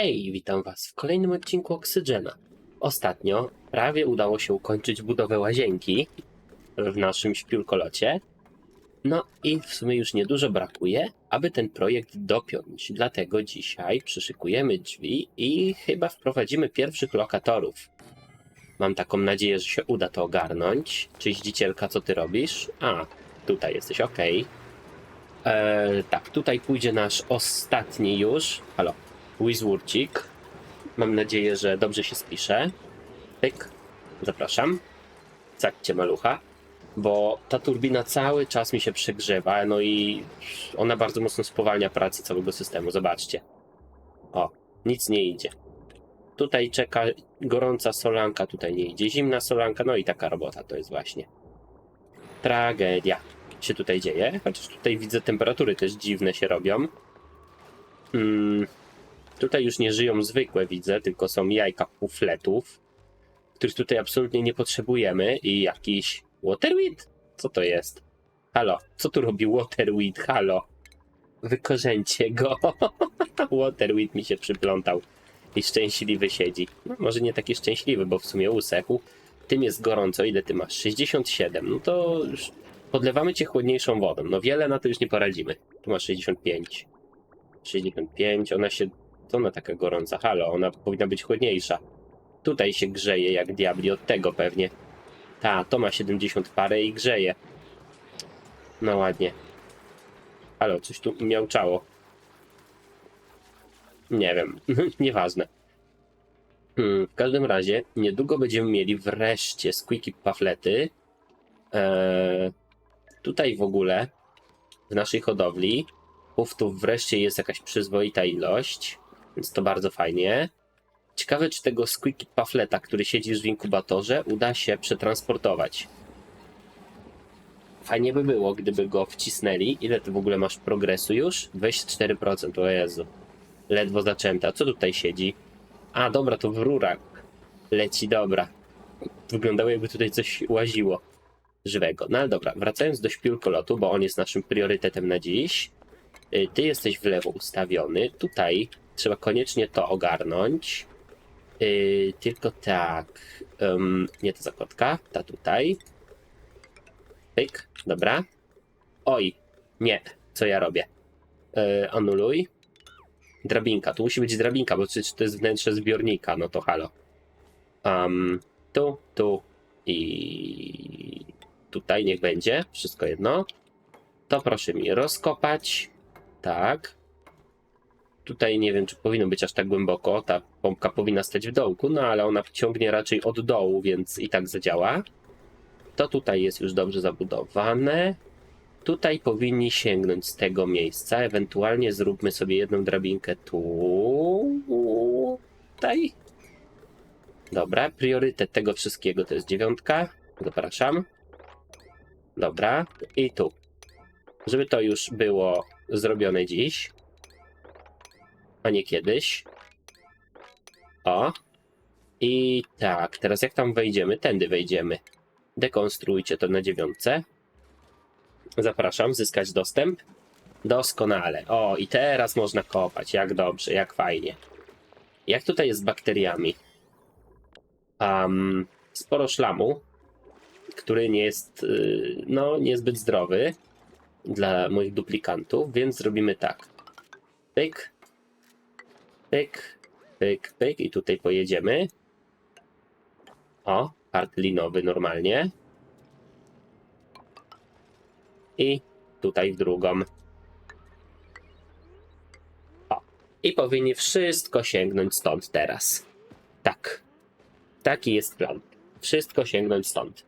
Hej, witam Was w kolejnym odcinku Oksygena. Ostatnio prawie udało się ukończyć budowę łazienki w naszym śpiulkolocie. No i w sumie już niedużo brakuje, aby ten projekt dopiąć. Dlatego dzisiaj przyszykujemy drzwi i chyba wprowadzimy pierwszych lokatorów. Mam taką nadzieję, że się uda to ogarnąć. Czyździcielka, co ty robisz? A, tutaj jesteś, okej. Eee, tak, tutaj pójdzie nasz ostatni już. Halo, Wizwurcik. Mam nadzieję, że dobrze się spisze. Pyk, zapraszam. Cakcie malucha. Bo ta turbina cały czas mi się przegrzewa, no i ona bardzo mocno spowalnia pracę całego systemu. Zobaczcie. O, nic nie idzie. Tutaj czeka gorąca solanka, tutaj nie idzie zimna solanka, no i taka robota to jest właśnie. Tragedia się tutaj dzieje, chociaż tutaj widzę temperatury też dziwne się robią. Mm, tutaj już nie żyją zwykłe, widzę, tylko są jajka pufletów, których tutaj absolutnie nie potrzebujemy i jakiś waterweed? Co to jest? Halo, co tu robi waterweed? Halo, wykorzęcie go. waterweed mi się przyplątał i szczęśliwy siedzi. No, może nie taki szczęśliwy, bo w sumie usechł. Tym jest gorąco. Ile ty masz? 67. No to już podlewamy cię chłodniejszą wodą. No wiele na to już nie poradzimy. Tu masz 65. 65, ona się... To ona taka gorąca? Halo, ona powinna być chłodniejsza. Tutaj się grzeje jak diabli, od tego pewnie. Ta, to ma 70 parę i grzeje. No ładnie. Halo, coś tu miałczało. Nie wiem, nieważne. Hmm, w każdym razie, niedługo będziemy mieli wreszcie squeaky paflety. Eee, tutaj w ogóle, w naszej hodowli, puftów wreszcie jest jakaś przyzwoita ilość, więc to bardzo fajnie. Ciekawe, czy tego squeaky pafleta, który siedzi już w inkubatorze, uda się przetransportować. Fajnie by było, gdyby go wcisnęli. Ile ty w ogóle masz progresu już? 24%, o Jezu. Ledwo zaczęta. Co tutaj siedzi? A, dobra, to w rurach leci, dobra. Wyglądało jakby tutaj coś łaziło żywego. No ale dobra, wracając do śpiórkolotu, bo on jest naszym priorytetem na dziś. Y, Ty jesteś w lewo ustawiony. Tutaj trzeba koniecznie to ogarnąć. Yy, tylko tak. ym, nie to zakładka, ta tutaj. Pyk, dobra. Oj, nie, co ja robię? Yy, anuluj. Drabinka, tu musi być drabinka, bo przecież to jest wnętrze zbiornika, no to halo. Um, tu, tu i tutaj niech będzie, wszystko jedno. To proszę mi rozkopać. Tak. Tutaj nie wiem, czy powinno być aż tak głęboko. Ta pompka powinna stać w dołku, no ale ona ciągnie raczej od dołu, więc i tak zadziała. To tutaj jest już dobrze zabudowane. Tutaj powinni sięgnąć z tego miejsca. Ewentualnie zróbmy sobie jedną drabinkę tu. Tutaj. Dobra, priorytet tego wszystkiego to jest dziewiątka. Zapraszam. Dobra, i tu. Żeby to już było zrobione dziś, a nie kiedyś. O. I tak, teraz jak tam wejdziemy? Tędy wejdziemy. Dekonstruujcie to na dziewiątce. Zapraszam, zyskać dostęp. Doskonale. O, i teraz można kopać. Jak dobrze, jak fajnie. Jak tutaj jest z bakteriami? Um, sporo szlamu, który nie jest, yy, no, niezbyt zdrowy dla moich duplikantów, więc zrobimy tak. Pyk, pyk, pyk, pyk i tutaj pojedziemy. O, part linowy normalnie. I tutaj w drugą. O, i powinni wszystko sięgnąć stąd teraz. Tak. Taki jest plan. Wszystko sięgnąć stąd.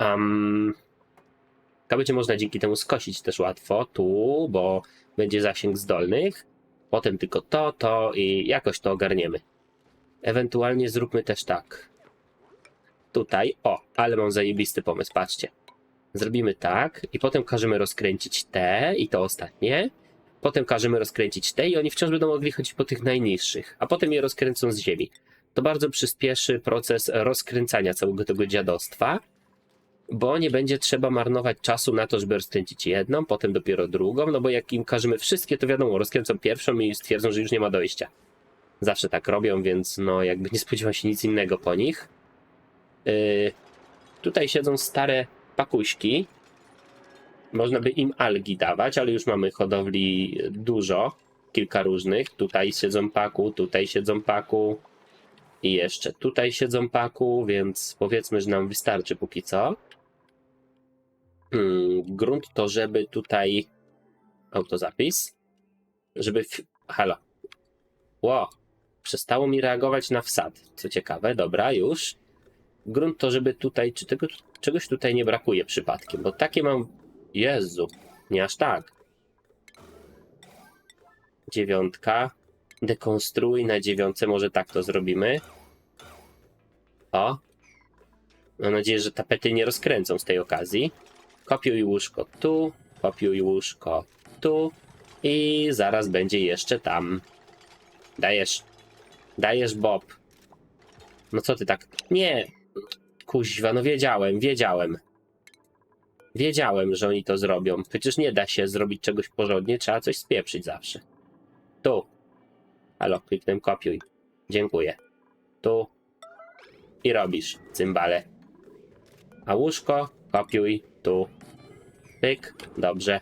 Um, to będzie można dzięki temu skosić też łatwo tu, bo będzie zasięg zdolnych. Potem tylko to, to i jakoś to ogarniemy. Ewentualnie zróbmy też tak. Tutaj, o, ale mam zajebisty pomysł, patrzcie. Zrobimy tak i potem każemy rozkręcić te i to ostatnie. Potem każemy rozkręcić te i oni wciąż będą mogli chodzić po tych najniższych, a potem je rozkręcą z ziemi. To bardzo przyspieszy proces rozkręcania całego tego dziadostwa, bo nie będzie trzeba marnować czasu na to, żeby rozkręcić jedną, potem dopiero drugą, no bo jak im każemy wszystkie, to wiadomo, rozkręcą pierwszą i stwierdzą, że już nie ma dojścia. Zawsze tak robią, więc no jakby nie spodziewam się nic innego po nich. Yy, tutaj siedzą stare pakuśki. Można by im algi dawać, ale już mamy hodowli dużo. Kilka różnych. Tutaj siedzą paku, tutaj siedzą paku. I jeszcze tutaj siedzą paku, więc powiedzmy, że nam wystarczy póki co. Hmm, grunt to, żeby tutaj autozapis, żeby. W... Halo. Ło, przestało mi reagować na wsad. Co ciekawe, dobra, już. Grunt to, żeby tutaj. Czy tego, czegoś tutaj nie brakuje przypadkiem? Bo takie mam. Jezu, nie aż tak. Dziewiątka. Dekonstruuj na dziewiątce, może tak to zrobimy. O. Mam nadzieję, że tapety nie rozkręcą z tej okazji. Kopiuj łóżko tu, kopiuj łóżko tu i zaraz będzie jeszcze tam. Dajesz. Dajesz Bob. No co ty tak? Nie. Kuźwa, no wiedziałem, wiedziałem. Wiedziałem, że oni to zrobią. Przecież nie da się zrobić czegoś porządnie, trzeba coś spieprzyć zawsze. Tu. Halo, kliknę kopiuj. Dziękuję. Tu. I robisz, cymbale. A łóżko kopiuj tu. Pyk. Dobrze.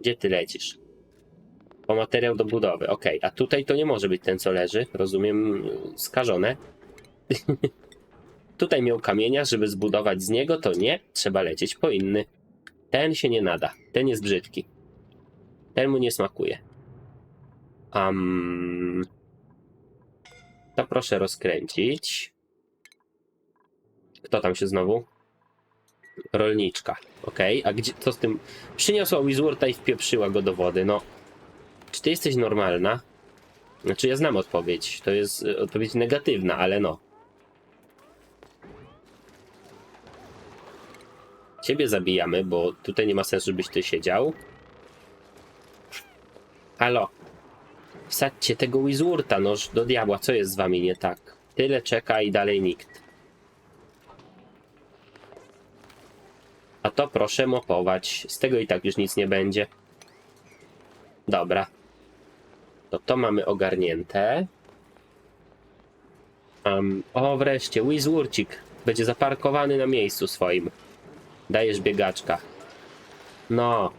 Gdzie ty lecisz? Po materiał do budowy. Ok, a tutaj to nie może być ten, co leży. Rozumiem, skażone. tutaj miał kamienia, żeby zbudować z niego, to nie. Trzeba lecieć po inny. Ten się nie nada. Ten jest brzydki. Ten mu nie smakuje. Um, to proszę rozkręcić. Kto tam się znowu? Rolniczka. Ok, a gdzie, co z tym? Przyniosła Wizurta i wpieprzyła go do wody. No, czy ty jesteś normalna? Znaczy, ja znam odpowiedź. To jest y, odpowiedź negatywna, ale no. Ciebie zabijamy, bo tutaj nie ma sensu, żebyś ty siedział. Halo. Wsadźcie tego Wizurta, noż do diabła, co jest z wami nie tak? Tyle czeka i dalej nikt. A to proszę mopować. Z tego i tak już nic nie będzie. Dobra. To to mamy ogarnięte. Um, o, wreszcie, Wizurcik będzie zaparkowany na miejscu swoim. Dajesz biegaczka. No,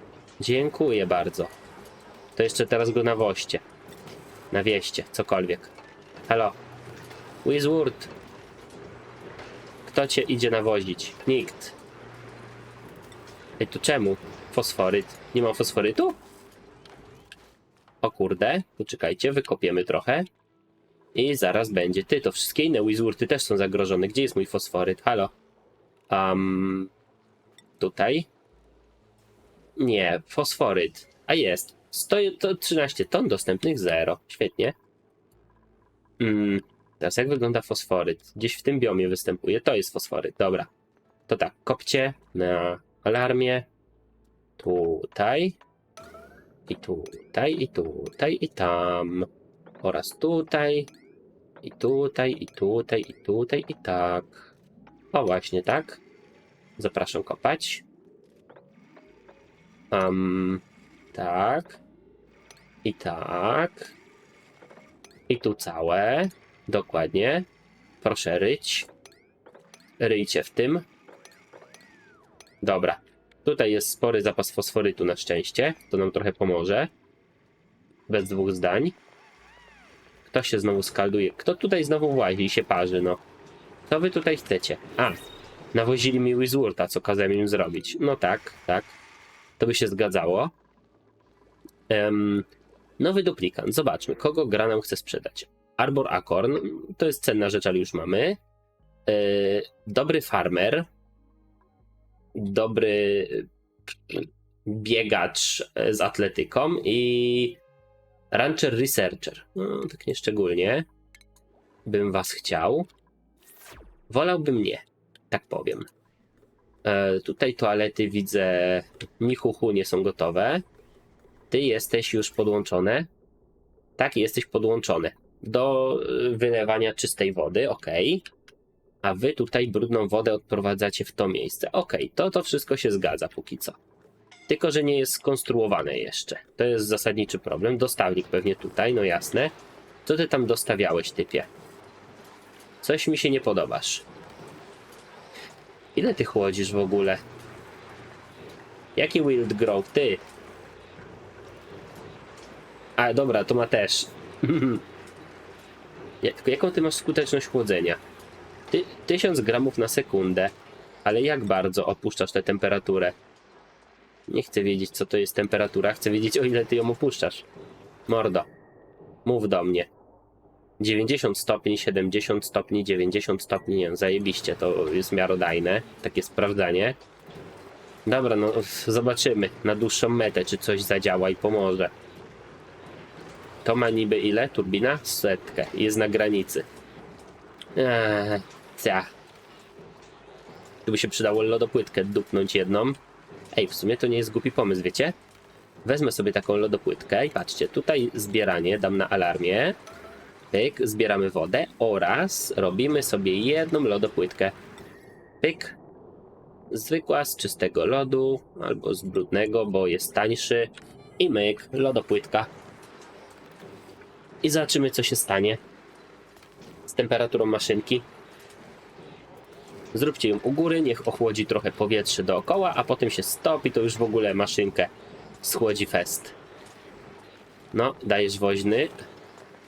dziękuję bardzo. To jeszcze teraz go nawoźcie. Nawieście, cokolwiek. Halo. Wizward. Kto cię idzie nawozić? Nikt. Ej, to czemu? Fosforyt. Nie ma fosforytu? O kurde, poczekajcie, wykopiemy trochę. I zaraz będzie. Ty, to wszystkie inne Wizwurty też są zagrożone. Gdzie jest mój fosforyt? Halo? Um, tutaj? Nie, fosforyt. A jest. 113 ton dostępnych, 0. Świetnie. Mm, teraz jak wygląda fosforyt? Gdzieś w tym biomie występuje. To jest fosforyt. Dobra. To tak, kopcie na alarmie. Tutaj. I tutaj, i tutaj, i tam. Oraz tutaj. I tutaj, i tutaj, i tutaj, i tak. O, właśnie tak. Zapraszam kopać. Um, tak. I tak. I tu całe. Dokładnie. Proszę ryć. Ryjcie w tym. Dobra. Tutaj jest spory zapas fosforytu na szczęście. To nam trochę pomoże. Bez dwóch zdań. Kto się znowu skalduje? Kto tutaj znowu łazi i się parzy, no? Co wy tutaj chcecie? A, nawozili mi Wizurta, co kazałem im zrobić. No tak, tak. To by się zgadzało. Em, nowy duplikant. Zobaczmy, kogo gra nam chce sprzedać. Arbor Acorn. To jest cenna rzecz, ale już mamy. E, dobry farmer. Dobry biegacz z atletyką i rancher researcher. No, tak nieszczególnie bym was chciał. Wolałbym nie, tak powiem. E, tutaj toalety widzę, nichuchu nie są gotowe. Ty jesteś już podłączone. Tak, jesteś podłączony do y, wylewania czystej wody, ok. A wy tutaj brudną wodę odprowadzacie w to miejsce. Ok, to to wszystko się zgadza póki co. Tylko, że nie jest skonstruowane jeszcze. To jest zasadniczy problem. Dostawnik pewnie tutaj, no jasne. Co ty tam dostawiałeś, typie? Coś mi się nie podobasz. Ile ty chłodzisz w ogóle? Jaki Wild Grove? Ty? A, dobra, to ma też. Jaką ty masz skuteczność chłodzenia? Ty, 1000 gramów na sekundę. Ale jak bardzo opuszczasz tę temperaturę? Nie chcę wiedzieć, co to jest temperatura. Chcę wiedzieć, o ile ty ją opuszczasz. Mordo, mów do mnie. 90 stopni, 70 stopni, 90 stopni, nie wiem, zajebiście, to jest miarodajne, takie sprawdzanie. Dobra, no zobaczymy na dłuższą metę, czy coś zadziała i pomoże. To ma niby ile? Turbina? Setkę. Jest na granicy. Eee, by się przydało lodopłytkę dupnąć jedną. Ej, w sumie to nie jest głupi pomysł, wiecie? Wezmę sobie taką lodopłytkę i patrzcie, tutaj zbieranie dam na alarmie. Pyk, zbieramy wodę oraz robimy sobie jedną lodopłytkę. Pyk. Zwykła z czystego lodu albo z brudnego, bo jest tańszy. I myk, lodopłytka. I zobaczymy, co się stanie z temperaturą maszynki. Zróbcie ją u góry, niech ochłodzi trochę powietrze dookoła, a potem się stopi, to już w ogóle maszynkę schłodzi fest. No, dajesz woźny.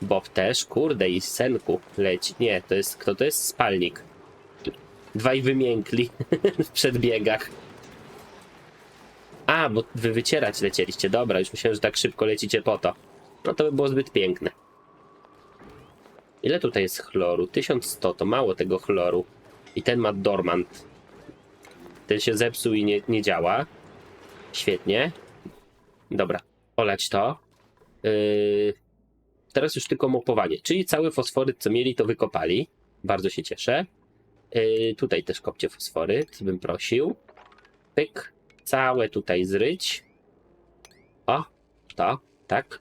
Bob też, kurde, i senku leci. Nie, to jest, kto to jest? Spalnik. Dwaj wymiękli w przedbiegach. A, bo wy wycierać lecieliście. Dobra, już myślałem, że tak szybko lecicie po to. No to by było zbyt piękne. Ile tutaj jest chloru? 1100, to mało tego chloru. I ten ma dormant. Ten się zepsuł i nie, nie działa. Świetnie. Dobra, olać to. Yy, teraz już tylko mopowanie, czyli cały fosforyt, co mieli, to wykopali. Bardzo się cieszę. Yy, tutaj też kopcie fosforyt, bym prosił. Pyk. Całe tutaj zryć. O, to, tak.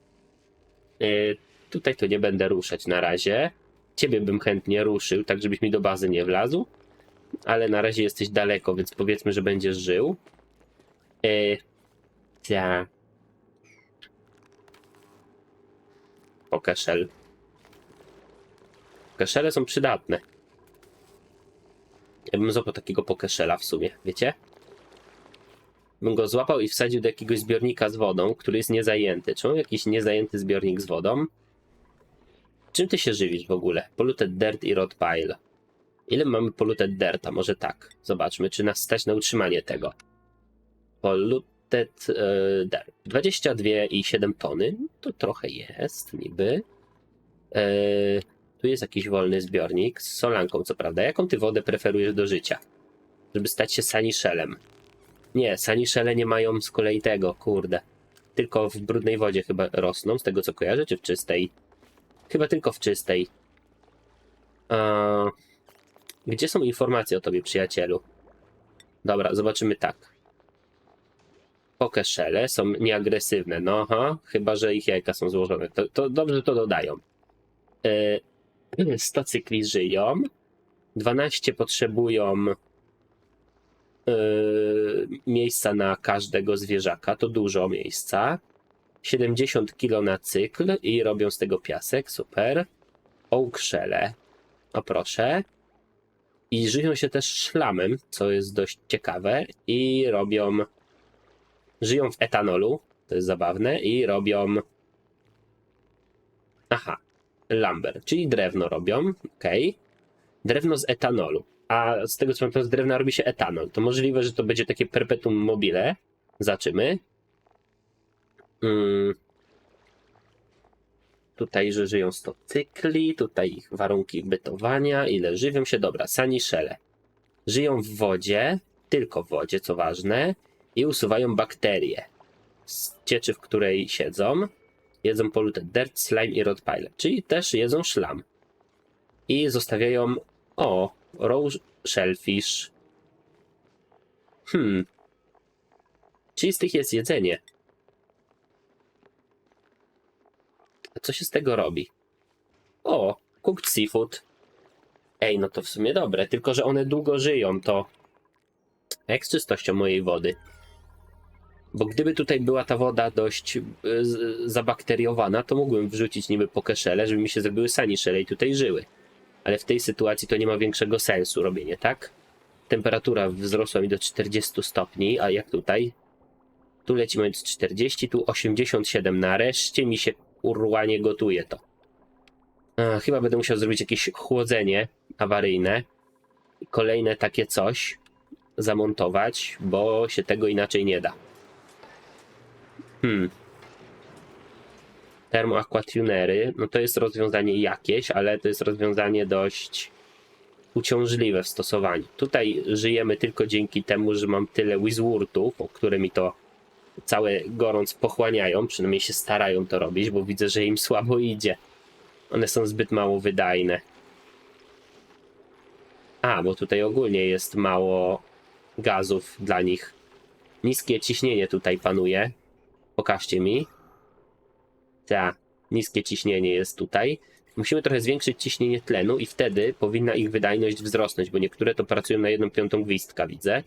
Yy, tutaj to nie będę ruszać na razie. Ciebie bym chętnie ruszył, tak żebyś mi do bazy nie wlazł. Ale na razie jesteś daleko, więc powiedzmy, że będziesz żył. Yy, ja. Pokeszel. Pokeszele są przydatne. Ja bym złapał takiego pokeszela w sumie, wiecie? Bym go złapał i wsadził do jakiegoś zbiornika z wodą, który jest niezajęty. Czy jakiś niezajęty zbiornik z wodą? Czym ty się żywisz w ogóle? Polluted dirt i rot pile. Ile mamy polluted dirta? Może tak. Zobaczmy, czy nas stać na utrzymanie tego. Polluted e, dirt. 22,7 tony. To trochę jest, niby. E, tu jest jakiś wolny zbiornik z solanką, co prawda. Jaką ty wodę preferujesz do życia? Żeby stać się saniszelem. Nie, saniszele nie mają z kolei tego, kurde. Tylko w brudnej wodzie chyba rosną, z tego co kojarzę, czy w czystej? Chyba tylko w czystej. A, gdzie są informacje o tobie, przyjacielu? Dobra, zobaczymy tak. Pokeszele są nieagresywne. No chyba że ich jajka są złożone. To, to dobrze to dodają. E, 100 cykli żyją. 12 potrzebują e, miejsca na każdego zwierzaka. To dużo miejsca. 70 kg na cykl i robią z tego piasek. Super. Ołkrzele. O proszę. I żyją się też szlamem, co jest dość ciekawe. I robią. Żyją w etanolu. To jest zabawne. I robią. Aha. Lumber, czyli drewno robią. ok. Drewno z etanolu. A z tego co pamiętam, z drewna robi się etanol. To możliwe, że to będzie takie perpetuum mobile. Zaczymy. Mm. Tutaj, że żyją 100 cykli, tutaj ich warunki bytowania, ile żywią się. Dobra, saniszele. Żyją w wodzie, tylko w wodzie, co ważne, i usuwają bakterie z cieczy, w której siedzą. Jedzą polluted dirt, slime i rotpile, czyli też jedzą szlam. I zostawiają, o, row shellfish. Hmm. Czyli z tych jest jedzenie. A co się z tego robi? O, cooked seafood. Ej, no to w sumie dobre, tylko że one długo żyją, to... Jak z czystością mojej wody? Bo gdyby tutaj była ta woda dość y, zabakteriowana, to mógłbym wrzucić niby pokeszele, żeby mi się zrobiły saniszele i tutaj żyły. Ale w tej sytuacji to nie ma większego sensu robienie, tak? Temperatura wzrosła mi do 40 stopni, a jak tutaj? Tu leci mając 40, tu 87. Nareszcie mi się kurwa nie gotuje to. Chyba będę musiał zrobić jakieś chłodzenie awaryjne. Kolejne takie coś zamontować, bo się tego inaczej nie da. Hmm. Termoaquatunery, no to jest rozwiązanie jakieś, ale to jest rozwiązanie dość uciążliwe w stosowaniu. Tutaj żyjemy tylko dzięki temu, że mam tyle Wizwurtów, które mi to całe gorąc pochłaniają, przynajmniej się starają to robić, bo widzę, że im słabo idzie. One są zbyt mało wydajne. A, bo tutaj ogólnie jest mało gazów dla nich. Niskie ciśnienie tutaj panuje. Pokażcie mi. Tak, niskie ciśnienie jest tutaj. Musimy trochę zwiększyć ciśnienie tlenu i wtedy powinna ich wydajność wzrosnąć, bo niektóre to pracują na jedną piątą gwizdka, widzę.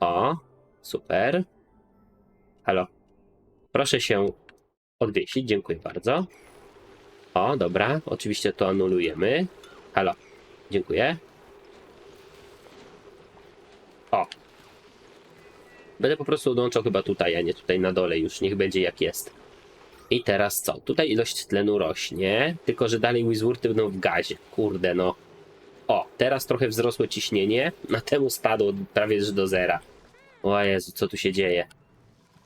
O, super. Halo. Proszę się odwiesić, dziękuję bardzo. O, dobra, oczywiście to anulujemy. Halo, dziękuję. O. Będę po prostu odłączał chyba tutaj, a nie tutaj na dole już. Niech będzie jak jest. I teraz co? Tutaj ilość tlenu rośnie, tylko że dalej Wizwurty będą w gazie. Kurde no. O, teraz trochę wzrosło ciśnienie, a temu spadło prawie że do zera. O Jezu, co tu się dzieje?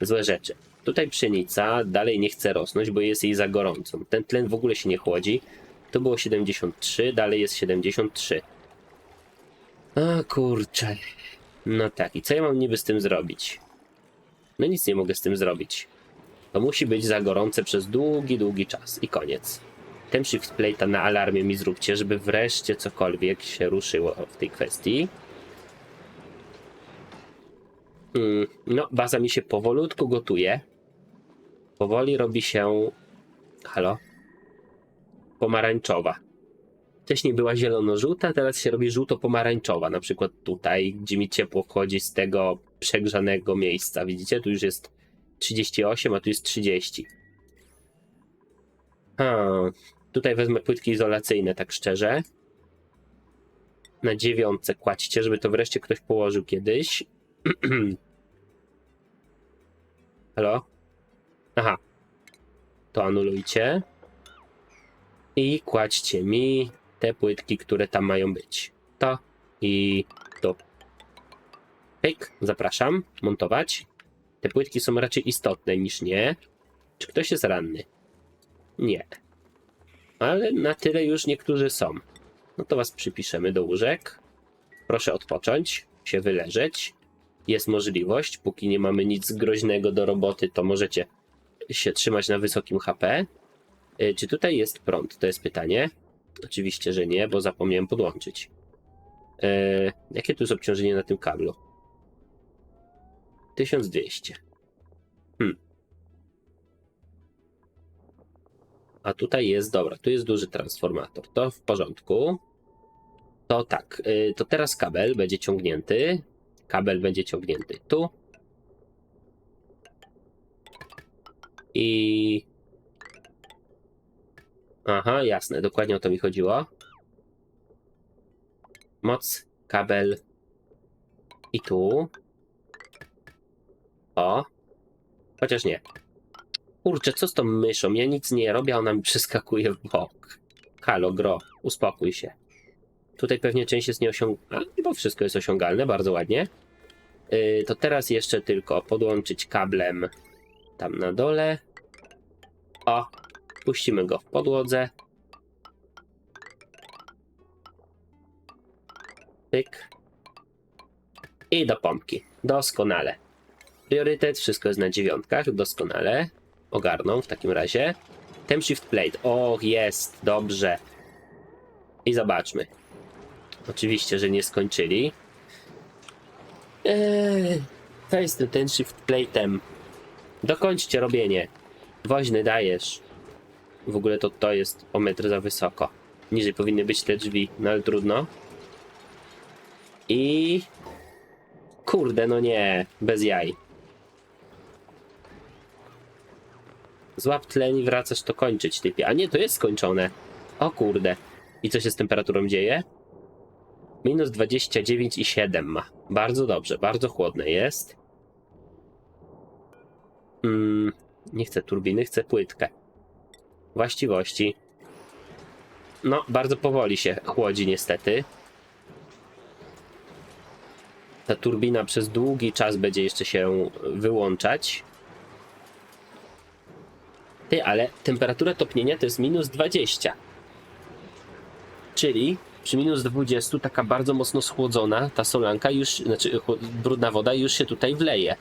Złe rzeczy. Tutaj pszenica dalej nie chce rosnąć, bo jest jej za gorącą. Ten tlen w ogóle się nie chłodzi. To było 73, dalej jest 73. A kurczę. No tak, i co ja mam niby z tym zrobić? No nic nie mogę z tym zrobić. To musi być za gorące przez długi, długi czas i koniec. Ten shift plate'a na alarmie mi zróbcie, żeby wreszcie cokolwiek się ruszyło w tej kwestii. Mm, no, baza mi się powolutku gotuje. Powoli robi się. Halo? Pomarańczowa. Wcześniej była zielono-żółta, teraz się robi żółto-pomarańczowa. Na przykład tutaj, gdzie mi ciepło wchodzi z tego przegrzanego miejsca. Widzicie? Tu już jest 38, a tu jest 30. A, tutaj wezmę płytki izolacyjne, tak szczerze. Na dziewiątce kładźcie, żeby to wreszcie ktoś położył kiedyś. Halo? Aha. To anulujcie. I kładźcie mi te płytki, które tam mają być. To i to. Pyk, zapraszam, montować. Te płytki są raczej istotne niż nie. Czy ktoś jest ranny? Nie. Ale na tyle już niektórzy są. No to was przypiszemy do łóżek. Proszę odpocząć, się wyleżeć. Jest możliwość, póki nie mamy nic groźnego do roboty, to możecie się trzymać na wysokim HP. Y, Czy tutaj jest prąd? To jest pytanie. Oczywiście, że nie, bo zapomniałem podłączyć. E, jakie tu jest obciążenie na tym kablu? 1200. Hmm. A tutaj jest, dobra, tu jest duży transformator. To w porządku. To tak, y, to teraz kabel będzie ciągnięty. Kabel będzie ciągnięty tu. I. Aha, jasne, dokładnie o to mi chodziło. Moc, kabel. I tu. O. Chociaż nie. Kurczę, co z tą myszą? Ja nic nie robię, a ona mi przeskakuje w bok. Halo, gro, uspokój się. Tutaj pewnie część jest nieosiągalna, bo wszystko jest osiągalne, bardzo ładnie. Yy, to teraz jeszcze tylko podłączyć kablem tam na dole. O, puścimy go w podłodze. Pyk. I do pompki. Doskonale. Priorytet, wszystko jest na dziewiątkach, doskonale. Ogarną w takim razie. Tem Shift Plate. Och, jest, dobrze. I zobaczmy. Oczywiście, że nie skończyli. To jest ten shift plate'em. Dokończcie robienie. Woźny dajesz. W ogóle to to jest o metr za wysoko. Niżej powinny być te drzwi, no ale trudno. I... Kurde, no nie. Bez jaj. Złap tlen i wracasz to kończyć, typie. A nie, to jest skończone. O kurde. I co się z temperaturą dzieje? Minus 29,7 ma. Bardzo dobrze, bardzo chłodne jest. Mm, nie chcę turbiny, chcę płytkę. Właściwości. No, bardzo powoli się chłodzi niestety. Ta turbina przez długi czas będzie jeszcze się wyłączać. Ty, ale temperatura topnienia to jest minus 20. Czyli przy minus 20 taka bardzo mocno schłodzona ta solanka już, znaczy brudna woda już się tutaj wleje.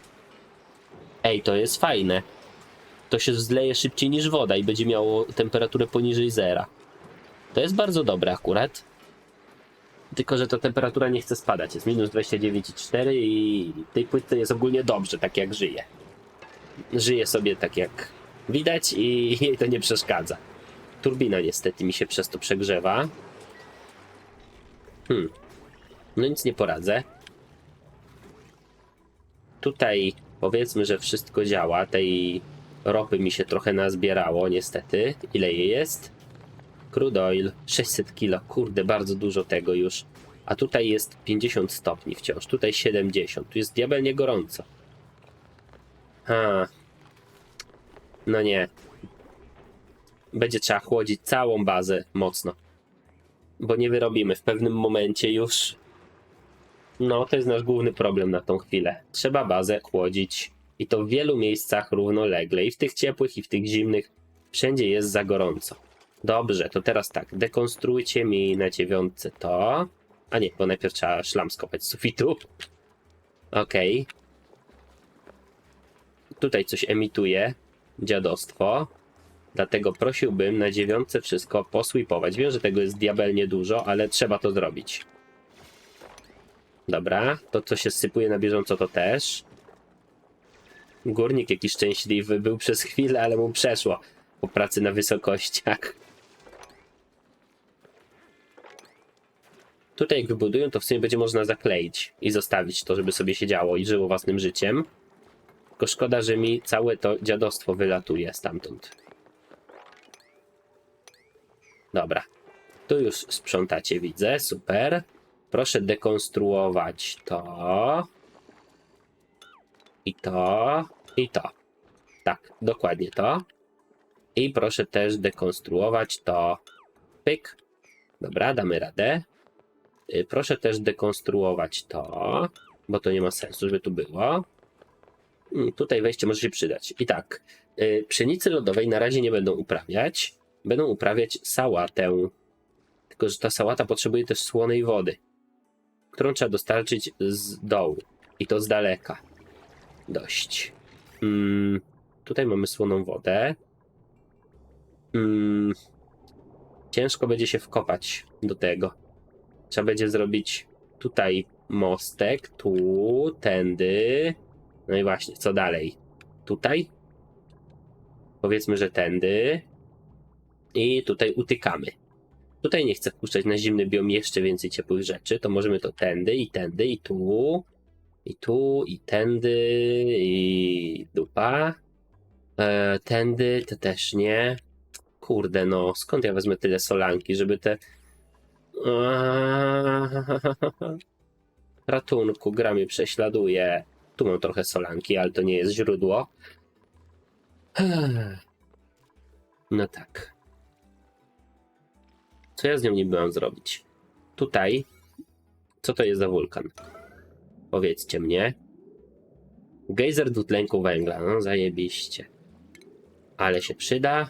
Ej, to jest fajne. To się zleje szybciej niż woda i będzie miało temperaturę poniżej zera. To jest bardzo dobre akurat. Tylko, że ta temperatura nie chce spadać. Jest minus 29,4 i tej płyty jest ogólnie dobrze, tak jak żyje. Żyje sobie tak jak widać i jej to nie przeszkadza. Turbina niestety mi się przez to przegrzewa. Hmm. No nic nie poradzę. Tutaj powiedzmy, że wszystko działa. Tej ropy mi się trochę nazbierało niestety. Ile jej jest? Crude oil 600 kilo. Kurde, bardzo dużo tego już. A tutaj jest 50 stopni wciąż. Tutaj 70. Tu jest diabelnie gorąco. Ha. No nie. Będzie trzeba chłodzić całą bazę mocno. Bo nie wyrobimy w pewnym momencie już. No, to jest nasz główny problem na tą chwilę. Trzeba bazę chłodzić. I to w wielu miejscach równolegle. I w tych ciepłych, i w tych zimnych. Wszędzie jest za gorąco. Dobrze, to teraz tak. Dekonstruujcie mi na dziewiątce to. A nie, bo najpierw trzeba szlam skopać z sufitu. Okej. Tutaj coś emituje. Dziadostwo. Dlatego prosiłbym na dziewiątce wszystko poswipować. Wiem, że tego jest diabelnie dużo, ale trzeba to zrobić. Dobra, to co się sypuje na bieżąco to też. Górnik jakiś szczęśliwy był przez chwilę, ale mu przeszło po pracy na wysokościach. Tutaj jak wybudują, to w sumie będzie można zakleić i zostawić to, żeby sobie siedziało i żyło własnym życiem. Tylko szkoda, że mi całe to dziadostwo wylatuje stamtąd. Dobra. Tu już sprzątacie, widzę. Super. Proszę dekonstruować to. I to. I to. Tak, dokładnie to. I proszę też dekonstruować to. Pyk. Dobra, damy radę. Y, Proszę też dekonstruować to, bo to nie ma sensu, żeby tu było. Mm, Tutaj wejście może się przydać. I tak, y, pszenicy lodowej na razie nie będą uprawiać. Będą uprawiać sałatę. Tylko, że ta sałata potrzebuje też słonej wody, którą trzeba dostarczyć z dołu. I to z daleka. Dość. Mm, tutaj mamy słoną wodę. Mm, ciężko będzie się wkopać do tego. Trzeba będzie zrobić tutaj mostek, tu, tędy. No i właśnie, co dalej? Tutaj? Powiedzmy, że tędy. I tutaj utykamy. Tutaj nie chcę wpuszczać na zimny biom jeszcze więcej ciepłych rzeczy, to możemy to tędy i tędy i tu. I tu, i tędy, i dupa. E, tędy to też nie. Kurde, no, skąd ja wezmę tyle solanki, żeby te. Ratunku, gra mnie prześladuje. Tu mam trochę solanki, ale to nie jest źródło. No tak. Co ja z nią niby mam zrobić? Tutaj. Co to jest za wulkan? Powiedzcie mnie. Gejzer dwutlenku węgla. No zajebiście. Ale się przyda.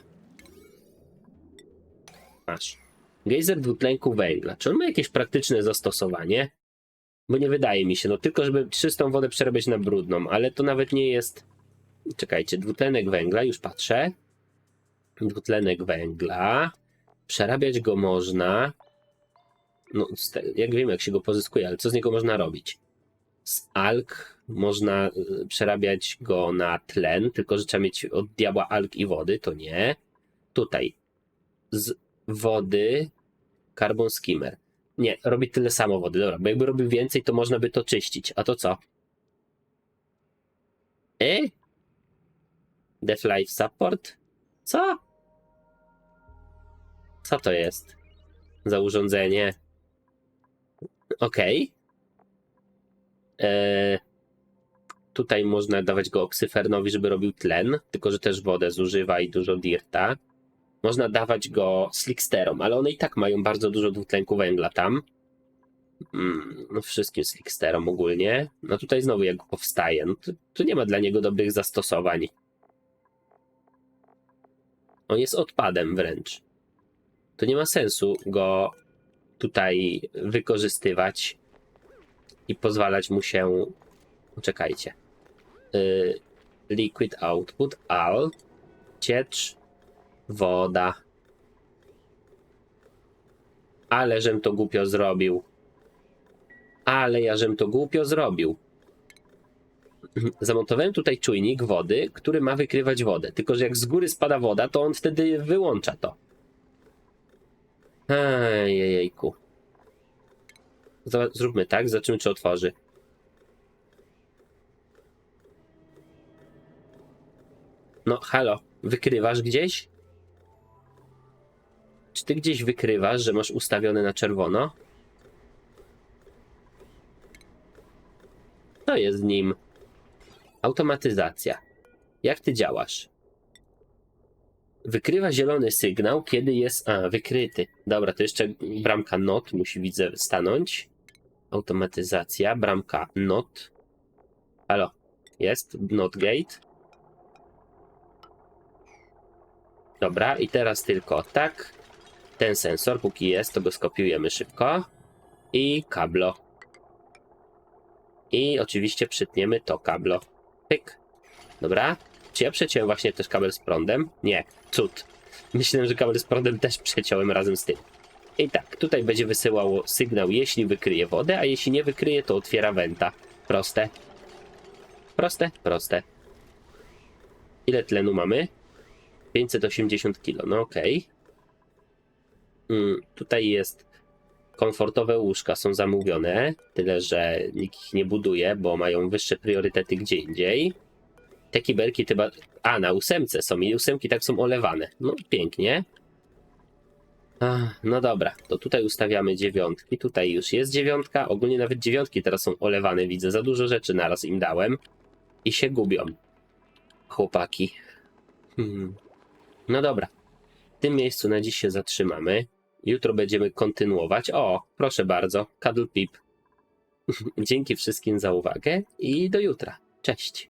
Masz. Gejzer dwutlenku węgla. Czy on ma jakieś praktyczne zastosowanie? Bo nie wydaje mi się. No tylko, żeby czystą wodę przerabiać na brudną, ale to nawet nie jest. Czekajcie, dwutlenek węgla, już patrzę. Dwutlenek węgla. Przerabiać go można. No, jak wiem, jak się go pozyskuje, ale co z niego można robić? Z alg można y, przerabiać go na tlen, tylko że trzeba mieć od diabła alg i wody, to nie. Tutaj z wody carbon skimmer. Nie, robi tyle samo wody, dobra, bo jakby robił więcej, to można by to czyścić. A to co? E? Def Life Support? Co? Co to jest za urządzenie? Okej. Eee, Tutaj można dawać go oksyfernowi, żeby robił tlen, tylko że też wodę zużywa i dużo dirta. Można dawać go slicksterom, ale one i tak mają bardzo dużo dwutlenku węgla tam. Mm, no wszystkim slicksterom ogólnie. No tutaj znowu jak powstaje, no to, to nie ma dla niego dobrych zastosowań. On jest odpadem wręcz. To nie ma sensu go tutaj wykorzystywać i pozwalać mu się. Czekajcie. Y, liquid output, al, ciecz, woda. Ale żem to głupio zrobił. Ale ja żem to głupio zrobił. Zamontowałem tutaj czujnik wody, który ma wykrywać wodę. Tylko, że jak z góry spada woda, to on wtedy wyłącza to. Ejejku. Zróbmy tak, zobaczymy, czy otworzy. No, halo, wykrywasz gdzieś? Czy ty gdzieś wykrywasz, że masz ustawione na czerwono? To jest nim. Automatyzacja. Jak ty działasz? Wykrywa zielony sygnał, kiedy jest. A, wykryty. Dobra, to jeszcze bramka not musi widzę stanąć. Automatyzacja, bramka not. Halo, jest not gate. Dobra, i teraz tylko tak. Ten sensor, póki jest, to go skopiujemy szybko. I kablo. I oczywiście przytniemy to kablo. Pyk. Dobra. Czy ja przeciąłem właśnie też kabel z prądem? Nie. Cud. Myślę, że kabel z prądem też przeciąłem razem z tym. I tak, tutaj będzie wysyłało sygnał, jeśli wykryje wodę, a jeśli nie wykryje, to otwiera wenta. Proste. Proste, proste. Ile tlenu mamy? 580 kg, no okej. Mm, tutaj jest komfortowe łóżka, są zamówione, tyle że nikt ich nie buduje, bo mają wyższe priorytety gdzie indziej. Te kibelki chyba... A, na ósemce są i ósemki tak są olewane. No pięknie. Ach, no dobra, to tutaj ustawiamy dziewiątki. Tutaj już jest dziewiątka. Ogólnie nawet dziewiątki teraz są olewane, widzę. Za dużo rzeczy naraz im dałem. I się gubią. Chłopaki. Hmm. No dobra. W tym miejscu na dziś się zatrzymamy. Jutro będziemy kontynuować. O, proszę bardzo, Cuddle Pip. Dzięki wszystkim za uwagę i do jutra. Cześć.